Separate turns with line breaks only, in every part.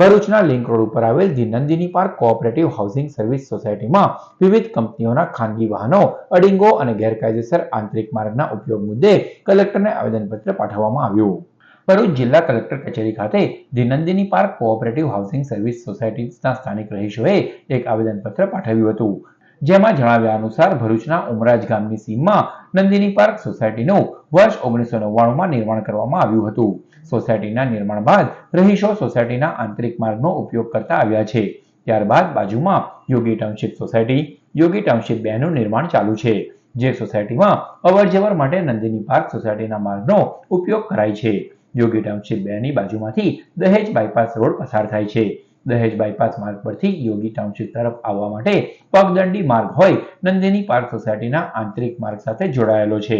ભરૂચના link road ઉપર આવેલ the Nandini park cooperative housing service સોસાયટીમાં વિવિધ કંપનીઓના ખાનગી વાહનો, અડિંગો અને ગેરકાયદેસર આંતરિક માર્ગના ઉપયોગ મુદ્દે કલેક્ટરને આવેદનપત્ર પાઠવવામાં આવ્યું. ભરૂચ જિલ્લા કલેક્ટર કચેરી ખાતે દિનંદિની પાર્ક કોઓપરેટિવ હાઉસિંગ સર્વિસ સોસાયટીના સ્થાનિક રહીશોએ એક આવેદનપત્ર પાઠવ્યું હતું. જેમાં જણાવ્યા અનુસાર ભરૂચના ઉમરાજ ગામની સીમમાં નંદિની પાર્ક સોસાયટીનું વર્ષ ઓગણીસો નવ્વાણુંમાં નિર્માણ કરવામાં આવ્યું હતું. સોસાયટીના નિર્માણ બાદ રહીશો સોસાયટીના આંતરિક માર્ગનો ઉપયોગ કરતા આવ્યા છે. ત્યારબાદ બાજુમાં Yogi township society, Yogi township બે નું નિર્માણ ચાલુ છે, જે સોસાયટીમાં અવરજવર માટે નંદિની પાર્ક સોસાયટીના માર્ગનો ઉપયોગ કરાય છે. યોગી ટાઉનશીપ બેની બાજુમાંથી દહેજ બાયપાસ રોડ પસાર થાય છે. દહેજ બાયપાસ માર્ગ પરથી યોગી ટાઉનશીપ તરફ આવવા માટે પગદંડી માર્ગ હોય, નંદિની પાર્ક સોસાયટીના આંતરિક માર્ગ સાથે જોડાયેલો છે.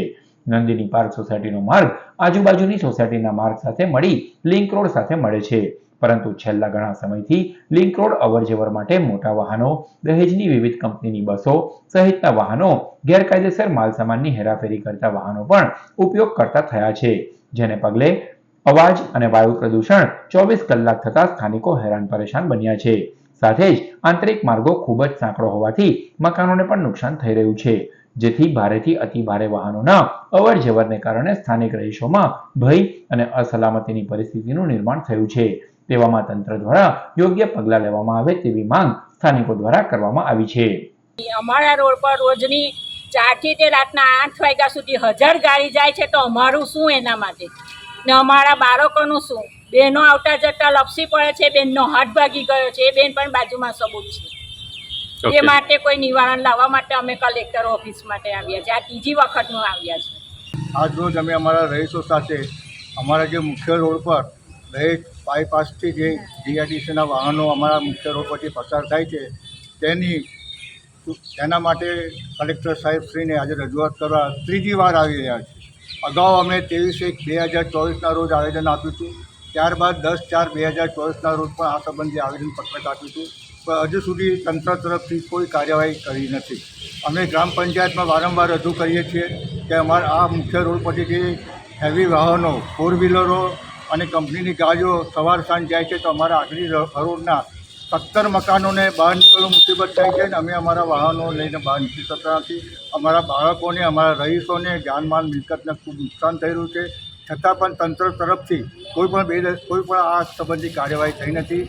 નંદિની પાર્ક સોસાયટીનો માર્ગ આજુબાજુની સોસાયટીના માર્ગ સાથે મળી લિંક રોડ સાથે મળે છે. પરંતુ છેલ્લા ઘણા સમયથી લિંક રોડ અવરજવર માટે મોટા વાહનો, દહેજની વિવિધ કંપનીની બસો સહિતના વાહનો, ગેરકાયદેસર માલસામાનની હેરાફેરી કરતા વાહનો પણ ઉપયોગ કરતા થયા છે. જેને પગલે અવાજ અને વાયુ પ્રદૂષણ ચોવીસ કલાક થતા સ્થાનિકો હેરાન પરેશાન બન્યા છે. સાથે જ આંતરિક માર્ગો ખૂબ જ સાંકડો હોવાથી મકાનોને પણ નુકસાન થઈ રહ્યું છે. જેથી ભારેથી અતિ ભારે વાહનોના અવર જવરને કારણે સ્થાનિક રહીશોમાં ભય અને અસલામતીની પરિસ્થિતિનું નિર્માણ થયું છે. તેવામાં તંત્ર દ્વારા યોગ્ય પગલાં લેવામાં આવે તેવી માંગ સ્થાનિકો દ્વારા કરવામાં આવી છે.
અમારા રોડ પર રોજની ચારથી તે રાતના આઠ વાગ્યા સુધી હજાર ગાડી જાય છે તો અમારું શું એના માટે? ને અમારા બાળકોનું શું? બહેનો આવતા જતા લપસી પડે છે બેનનો હાથ ભાગી ગયો છે એ બેન પણ બાજુમાં સબૂત છે. એ માટે કોઈ નિવારણ લાવવા માટે અમે કલેક્ટર ઓફિસ માટે આવ્યા છે આ ત્રીજી વખતનું આવ્યા છે
આજરોજ અમે અમારા રહીશો સાથે અમારા જે મુખ્ય રોડ પર દરેક બાયપાસથી જે જીઆઈડીસીના વાહનો અમારા મુખ્ય રોડ પરથી પસાર થાય છે તેની તેના માટે કલેક્ટર સાહેબશ્રીને આજે રજૂઆત કરવા ત્રીજી વાર આવી રહ્યા છે. અગાઉ અમે ત્રેવીસ એક બે હજાર ચોવીસના રોજ આવેદન આપ્યું હતું. ત્યારબાદ દસ ચાર બે હજાર ચોવીસના રોજ પણ આ સંબંધે આવેદનપત્રક આપ્યું હતું. પણ હજુ સુધી તંત્ર તરફથી કોઈ કાર્યવાહી કરી નથી. અમે ગ્રામ પંચાયતમાં વારંવાર રજૂ કરીએ છીએ કે અમારા આ મુખ્ય રોડ પરથી જે હેવી વાહનો ફોર વ્હીલરો અને કંપનીની ગાડીઓ સવાર સાંજ જાય છે તો અમારા આખરી રોડના સત્તર મકાનોને બહાર નીકળવું મુસીબત થાય છે અને અમે અમારા વાહનો લઈને બહાર નીકળી શકતા નથી. અમારા બાળકોને, અમારા રહીશોને જાનમાલ મિલકતને ખૂબ નુકસાન થઈ રહ્યું છે. છતાં પણ તંત્ર તરફથી કોઈ પણ બે કોઈ પણ આ સંબંધી કાર્યવાહી થઈ નથી.